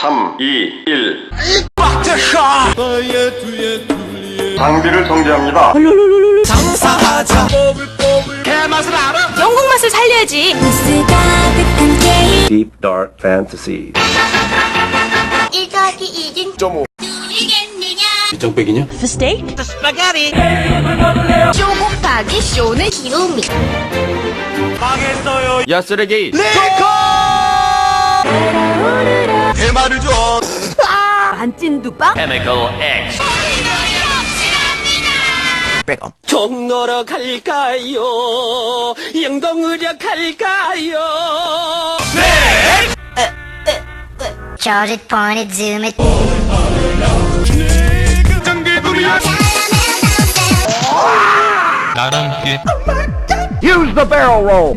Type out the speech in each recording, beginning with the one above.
3, 2, 1. 장비를 정지합니다. 영국 맛을 살려야지. Deep Dark Fantasy. 1 더하기 2는 2.5 누리겠느냐? 쇼 곱하기 쇼는 기우미. 야 쓰레기 안찐두빠? 종로로 갈까요? 영동으로 갈까요? Charge it, point it, zoom it Use the barrel roll.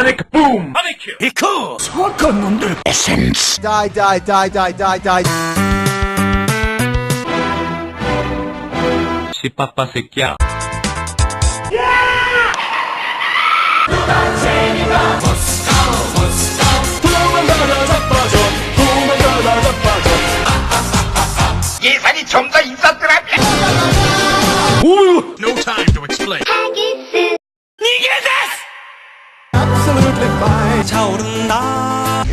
Panic boom! Panic you! Hiku! Sorkan under essence! Die, die, die, die, die, die! C'est pas? Yeah! 차오른다